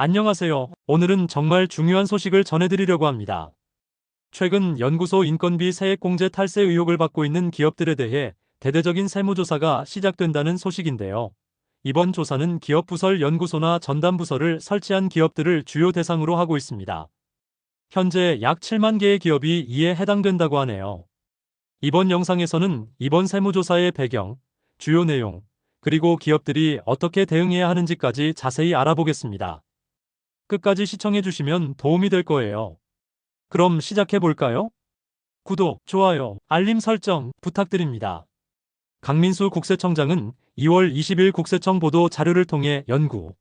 안녕하세요. 오늘은 정말 중요한 소식을 전해드리려고 합니다. 최근 연구소 인건비 세액공제 탈세 의혹을 받고 있는 기업들에 대해 대대적인 세무조사가 시작된다는 소식인데요. 이번 조사는 기업부설 연구소나 전담부서를 설치한 기업들을 주요 대상으로 하고 있습니다. 현재 약 7만 개의 기업이 이에 해당된다고 하네요. 이번 영상에서는 이번 세무조사의 배경, 주요 내용, 그리고 기업들이 어떻게 대응해야 하는지까지 자세히 알아보겠습니다. 끝까지 시청해 주시면 도움이 될 거예요. 그럼 시작해 볼까요? 구독, 좋아요, 알림 설정 부탁드립니다. 강민수 국세청장은 2월 20일 국세청 보도 자료를 통해 연구,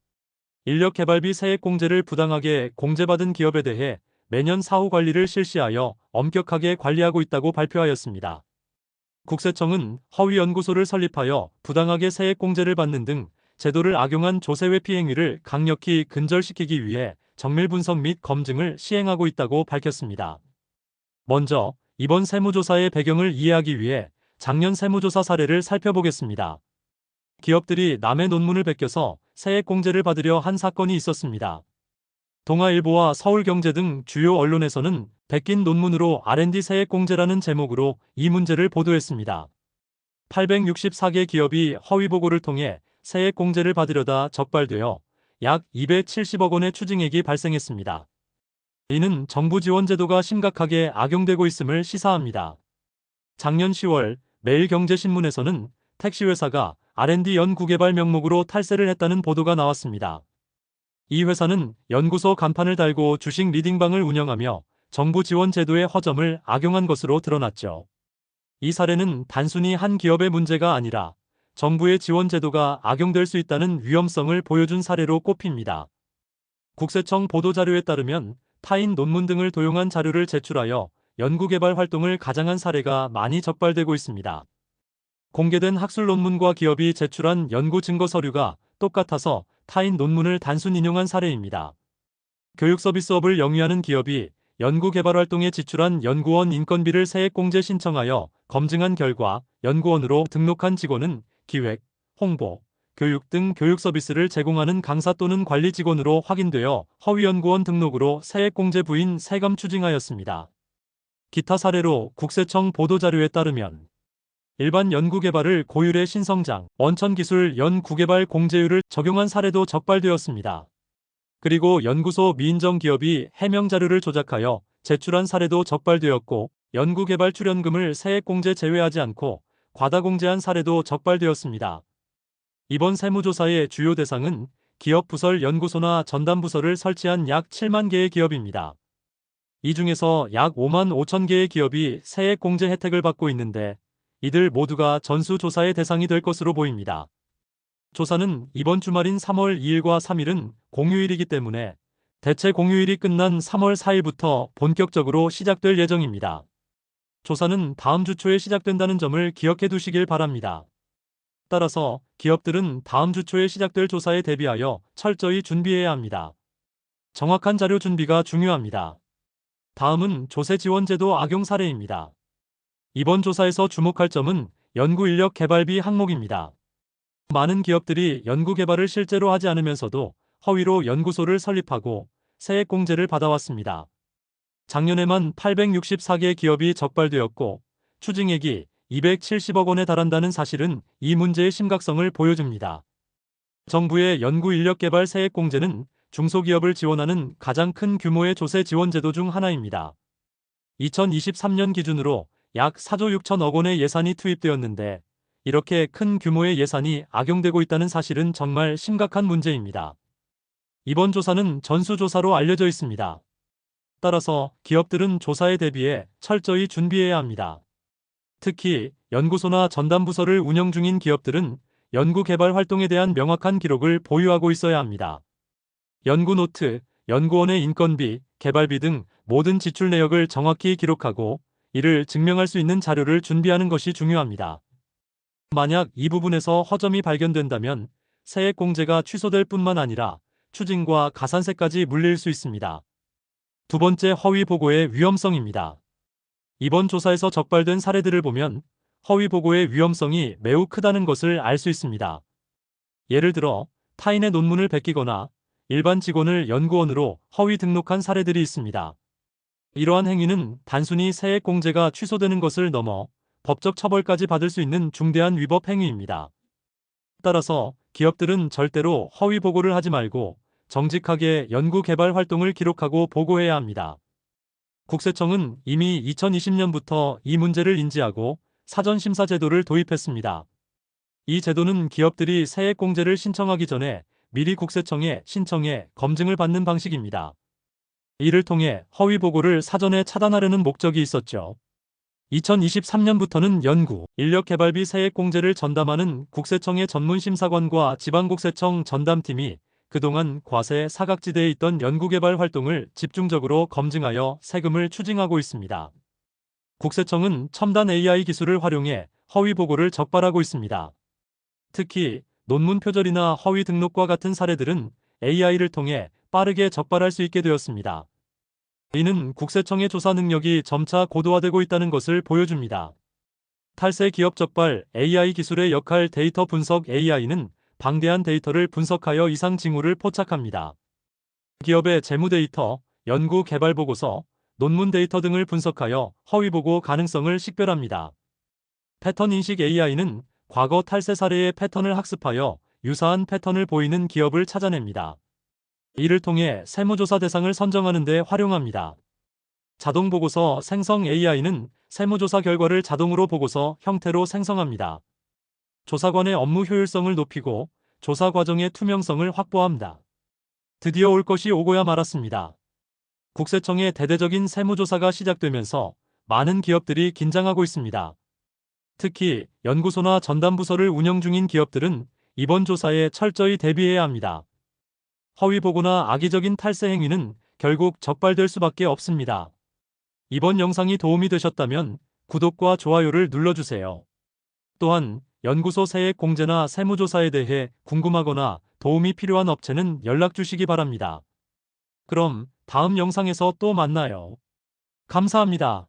인력 개발비 세액 공제를 부당하게 공제받은 기업에 대해 매년 사후 관리를 실시하여 엄격하게 관리하고 있다고 발표하였습니다. 국세청은 허위 연구소를 설립하여 부당하게 세액 공제를 받는 등 제도를 악용한 조세회 피 행위를 강력히 근절시키기 위해 정밀 분석 및 검증을 시행하고 있다고 밝혔습니다. 먼저 이번 세무조사의 배경을 이해하기 위해 작년 세무조사 사례를 살펴보겠습니다. 기업들이 남의 논문을 베껴서 세액 공제를 받으려 한 사건이 있었습니다. 동아일보와 서울경제 등 주요 언론에서는 베낀 논문으로 R&D 세액 공제라는 제목으로 이 문제를 보도했습니다. 864개 기업이 허위 보고를 통해 세액 공제를 받으려다 적발되어 약 270억 원의 추징액이 발생했습니다. 이는 정부 지원 제도가 심각하게 악용되고 있음을 시사합니다. 작년 10월 매일경제신문에서는 택시회사가 R&D 연구개발 명목으로 탈세를 했다는 보도가 나왔습니다. 이 회사는 연구소 간판을 달고 주식 리딩방을 운영하며 정부 지원 제도의 허점을 악용한 것으로 드러났죠. 이 사례는 단순히 한 기업의 문제가 아니라 정부의 지원 제도가 악용될 수 있다는 위험성을 보여준 사례로 꼽힙니다. 국세청 보도자료에 따르면 타인 논문 등을 도용한 자료를 제출하여 연구개발 활동을 가장한 사례가 많이 적발되고 있습니다. 공개된 학술 논문과 기업이 제출한 연구 증거 서류가 똑같아서 타인 논문을 단순 인용한 사례입니다. 교육 서비스업을 영위하는 기업이 연구개발 활동에 지출한 연구원 인건비를 세액공제 신청하여 검증한 결과 연구원으로 등록한 직원은 기획, 홍보, 교육 등 교육 서비스를 제공하는 강사 또는 관리 직원으로 확인되어 허위연구원 등록으로 세액공제 부인 세금 추징하였습니다. 기타 사례로 국세청 보도자료에 따르면 일반 연구개발을 고율의 신성장, 원천기술 연구개발 공제율을 적용한 사례도 적발되었습니다. 그리고 연구소 미인정 기업이 해명 자료를 조작하여 제출한 사례도 적발되었고 연구개발 출연금을 세액공제 제외하지 않고 과다공제한 사례도 적발되었습니다. 이번 세무조사의 주요 대상은 기업 부설 연구소나 전담 부서를 설치한 약 7만 개의 기업입니다. 이 중에서 약 5만 5천 개의 기업이 세액 공제 혜택을 받고 있는데 이들 모두가 전수조사의 대상이 될 것으로 보입니다. 조사는 이번 주말인 3월 2일과 3일은 공휴일이기 때문에 대체 공휴일이 끝난 3월 4일부터 본격적으로 시작될 예정입니다. 조사는 다음 주 초에 시작된다는 점을 기억해 두시길 바랍니다. 따라서 기업들은 다음 주 초에 시작될 조사에 대비하여 철저히 준비해야 합니다. 정확한 자료 준비가 중요합니다. 다음은 조세 지원 제도 악용 사례입니다. 이번 조사에서 주목할 점은 연구 인력 개발비 항목입니다. 많은 기업들이 연구 개발을 실제로 하지 않으면서도 허위로 연구소를 설립하고 세액 공제를 받아왔습니다. 작년에만 864개 기업이 적발되었고 추징액이 270억 원에 달한다는 사실은 이 문제의 심각성을 보여줍니다. 정부의 연구인력개발 세액공제는 중소기업을 지원하는 가장 큰 규모의 조세 지원 제도 중 하나입니다. 2023년 기준으로 약 4조 6천억 원의 예산이 투입되었는데 이렇게 큰 규모의 예산이 악용되고 있다는 사실은 정말 심각한 문제입니다. 이번 조사는 전수조사로 알려져 있습니다. 따라서 기업들은 조사에 대비해 철저히 준비해야 합니다. 특히 연구소나 전담부서를 운영 중인 기업들은 연구개발 활동에 대한 명확한 기록을 보유하고 있어야 합니다. 연구 노트, 연구원의 인건비, 개발비 등 모든 지출 내역을 정확히 기록하고 이를 증명할 수 있는 자료를 준비하는 것이 중요합니다. 만약 이 부분에서 허점이 발견된다면 세액공제가 취소될 뿐만 아니라 추징과 가산세까지 물릴 수 있습니다. 두 번째 허위 보고의 위험성입니다. 이번 조사에서 적발된 사례들을 보면 허위 보고의 위험성이 매우 크다는 것을 알 수 있습니다. 예를 들어 타인의 논문을 베끼거나 일반 직원을 연구원으로 허위 등록한 사례들이 있습니다. 이러한 행위는 단순히 세액 공제가 취소되는 것을 넘어 법적 처벌까지 받을 수 있는 중대한 위법 행위입니다. 따라서 기업들은 절대로 허위 보고를 하지 말고 정직하게 연구 개발 활동을 기록하고 보고해야 합니다. 국세청은 이미 2020년부터 이 문제를 인지하고 사전 심사 제도를 도입했습니다. 이 제도는 기업들이 세액 공제를 신청하기 전에 미리 국세청에 신청해 검증을 받는 방식입니다. 이를 통해 허위 보고를 사전에 차단하려는 목적이 있었죠. 2023년부터는 연구, 인력 개발비 세액 공제를 전담하는 국세청의 전문 심사관과 지방국세청 전담팀이 그동안 과세 사각지대에 있던 연구개발 활동을 집중적으로 검증하여 세금을 추징하고 있습니다. 국세청은 첨단 AI 기술을 활용해 허위 보고를 적발하고 있습니다. 특히 논문 표절이나 허위 등록과 같은 사례들은 AI를 통해 빠르게 적발할 수 있게 되었습니다. 이는 국세청의 조사 능력이 점차 고도화되고 있다는 것을 보여줍니다. 탈세 기업 적발 AI 기술의 역할 데이터 분석 AI는 방대한 데이터를 분석하여 이상 징후를 포착합니다. 기업의 재무 데이터, 연구 개발 보고서, 논문 데이터 등을 분석하여 허위 보고 가능성을 식별합니다. 패턴 인식 AI는 과거 탈세 사례의 패턴을 학습하여 유사한 패턴을 보이는 기업을 찾아냅니다. 이를 통해 세무조사 대상을 선정하는 데 활용합니다. 자동 보고서 생성 AI는 세무조사 결과를 자동으로 보고서 형태로 생성합니다. 조사관의 업무 효율성을 높이고 조사 과정의 투명성을 확보합니다. 드디어 올 것이 오고야 말았습니다. 국세청의 대대적인 세무조사가 시작되면서 많은 기업들이 긴장하고 있습니다. 특히 연구소나 전담부서를 운영 중인 기업들은 이번 조사에 철저히 대비해야 합니다. 허위 보고나 악의적인 탈세 행위는 결국 적발될 수밖에 없습니다. 이번 영상이 도움이 되셨다면 구독과 좋아요를 눌러주세요. 또한 연구소 세액 공제나 세무조사에 대해 궁금하거나 도움이 필요한 업체는 연락 주시기 바랍니다. 그럼 다음 영상에서 또 만나요. 감사합니다.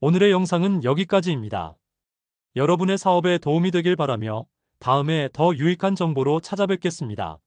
오늘의 영상은 여기까지입니다. 여러분의 사업에 도움이 되길 바라며 다음에 더 유익한 정보로 찾아뵙겠습니다.